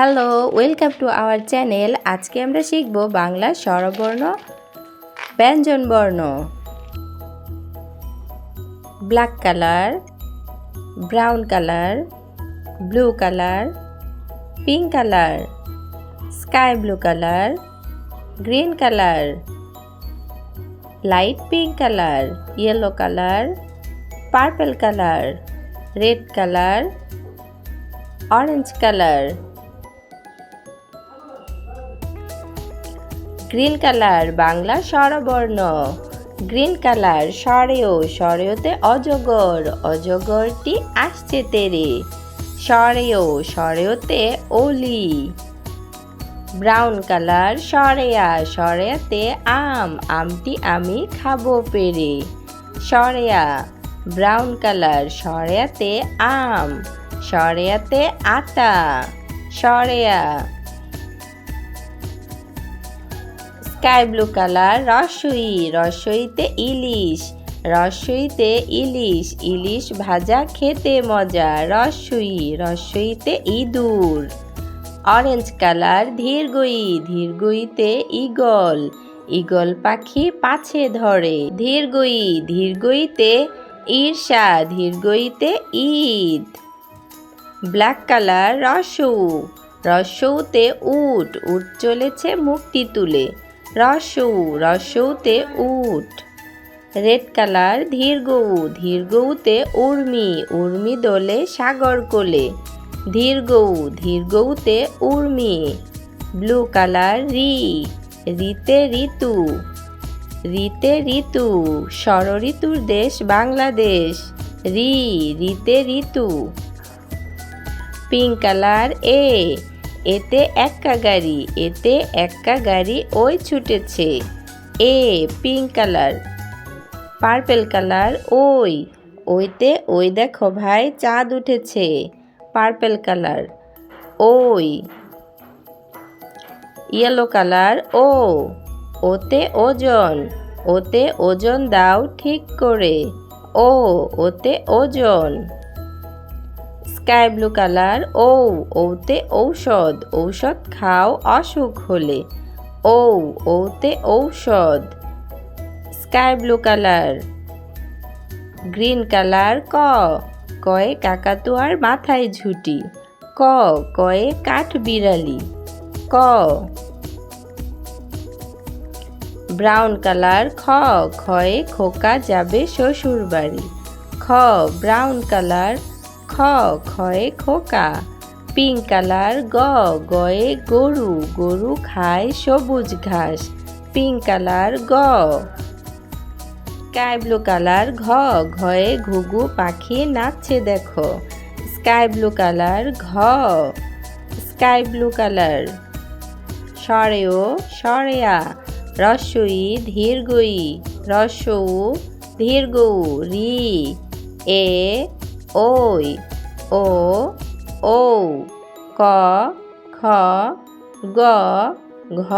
Hello, welcome to our channel. আজকে আমরা শিখব বাংলা স্বরবর্ণ ব্যঞ্জন বর্ণ black colour, brown colour, blue colour, pink colour, sky blue colour, green colour, light pink colour, yellow colour, purple colour, red colour, orange colour. Green colour Bangla স্বরবর্ণ। Green colour স্বরেও স্বরেওতে অজগর, অজগরটি আসছে তেরে। স্বরেও স্বরেওতে ওলি। ব্রাউন কালার সরেয়া সরেয়াতে আম, আমটি আমি খাব পেরে। সরেয়া brown colour সরেয়াতে আম সরেয়াতে আটা সরেয়া স্কাই ব্লু কালার রসই, রসইতে ইলিশ রসইতে ইলিশ ইলিশ ভাজা খেতে মজা, রসই, রসইতে ইঁদুর। অরেঞ্জ কালার ধীরগই, ধীরগইতে ইগল ইগল পাখি পাছে ধরে। ধীরগই, ধীরগইতে ঈর্ষা, ধীরগইতে ঈদ। ব্ল্যাক কালার রসৌ, রসৌতে উট উট চলেছে মুক্তি তুলে। রসৌ, রসৌতে উট। রেড কালার ধীরগৌ ধীরগৌতে উর্মি উর্মি দোলে সাগর কোলে। ধীরগৌ ধীরগৌতে উর্মি। ব্লু কালার, রি, রিতে ঋতু। রিতে ঋতু ষড় ঋতুর দেশ বাংলাদেশ। রি, রিতে ঋতু। পিঙ্ক কালার, এ এতে এক্কা গাড়ি, এতে এক্কা গাড়ি, ওই ছুটেছে। এ, পিঙ্ক কালার, পার্পেল কালার, ওই। ওইতে, ওই দেখো ভাই, চাঁদ উঠেছে, পার্পেল কালার, ওই। ইয়েলো কালার, ও। ওতে ওজন ওতে ওজন দাও ঠিক করে, ও, ওতে ওজন। স্কাই ব্লু কালার ও ওতে ঔষধ ঔষধ খাও অসুখ হলে। ও ওতে ঔষধ। Sky blue colour. Green colour, ক। কয়ে কাকাতুয়ার মাথায় ঝুটি। ক, কয়ে কাঠ বিড়ালি। ক। ব্রাউন কালার, খ। খয়ে খোকা যাবে শ্বশুর বাড়ি খ, ব্রাউন কালার খ খয়ে খোকা। পিঙ্ক কালার গ, গয়ে গরু। গরু খায় সবুজ ঘাস। পিঙ্ক কালার গ। স্কাই ব্লু কালার ঘ, ঘয়ে ঘুঘু পাখি নাচছে দেখো। স্কাই ব্লু কালার ঘ। Sky blue colour. সরেও সরেয়া। রসই ধীরগই। রসৌ ধীরগৌ রি এ ওই ও ও ক খ গ ঘ